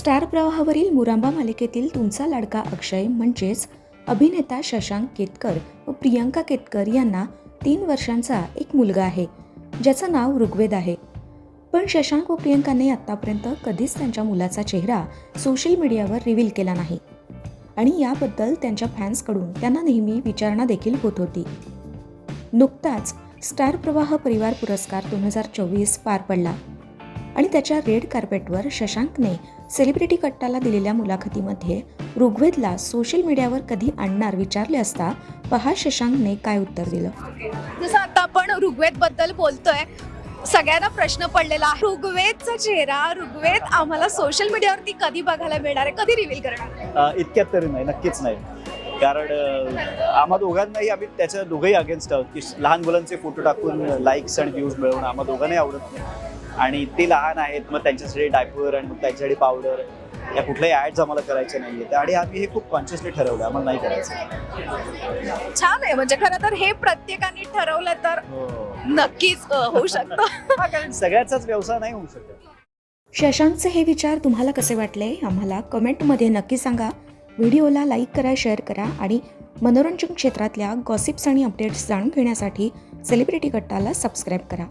Star प्रवाहावरील मुरांबा मालिकेतील तुमचा लाडका अक्षय म्हणजेच अभिनेता शशांक केतकर व प्रियंका केतकर यांना तीन वर्षांचा एक मुलगा आहे ज्याचं नाव ऋग्वेद आहे. पण शशांक व प्रियंकाने आत्तापर्यंत कधीच त्यांच्या मुलाचा चेहरा सोशल मीडियावर रिव्हील केला नाही आणि याबद्दल त्यांच्या फॅन्सकडून त्यांना नेहमी विचारणा देखील होत होती. नुकताच स्टार प्रवाह परिवार पुरस्कार दोन हजार चोवीस पार पडला. आणि त्याच्या रेड कार्पेटवर शशांकने सेलिब्रिटी कट्टाला दिलेल्या मुलाखतीमध्ये ऋग्वेदला सोशल मीडियावर कधी आणणार विचारले असता पहा शशांकने काय उत्तर दिलं. जसं आता आपण ऋग्वेदबद्दल बोलतोय सगळ्यांना प्रश्न पडलेला आहे. ऋग्वेदचा चेहरा ऋग्वेद आम्हाला सोशल मीडियावरती कधी बघायला मिळणार आहे? कधी रिव्हील करणार इतक्यात तरी नाही नक्कीच नाही. कारण आम्हा दोघांनाही आम्ही त्याच्या दोघंही अगेन्स्ट आहोत की लहान मुलांचे फोटो टाकून लाईक्स आणि व्ह्यूज मिळवणं आम्हा दोघांनाही आवडत नाही. आणि ते लहान आहेत मग त्यांच्यासाठी डायपर आणि मग त्यांच्यासाठी पावडर या कुठल्याही ॲड्स आम्हाला करायच्या नाही आहेत आणि आम्ही हे खूप कॉन्शियसली ठरवलं आम्हाला नाही करायचं. छान आहे म्हणजे खरं तर हे प्रत्येकाने ठरवलं तर नक्कीच अ, होऊ शकतं. हा, कारण सगळ्याचाच व्यवसाय नाही होऊ शकत. शशांकचे हे विचार तुम्हाला कसे वाटले आम्हाला कमेंटमध्ये नक्की सांगा. व्हिडिओला लाईक करा शेअर करा आणि मनोरंजन क्षेत्रातल्या गॉसिप्स आणि अपडेट्स जाणून घेण्यासाठी सेलिब्रिटी कट्टाला सबस्क्राईब करा.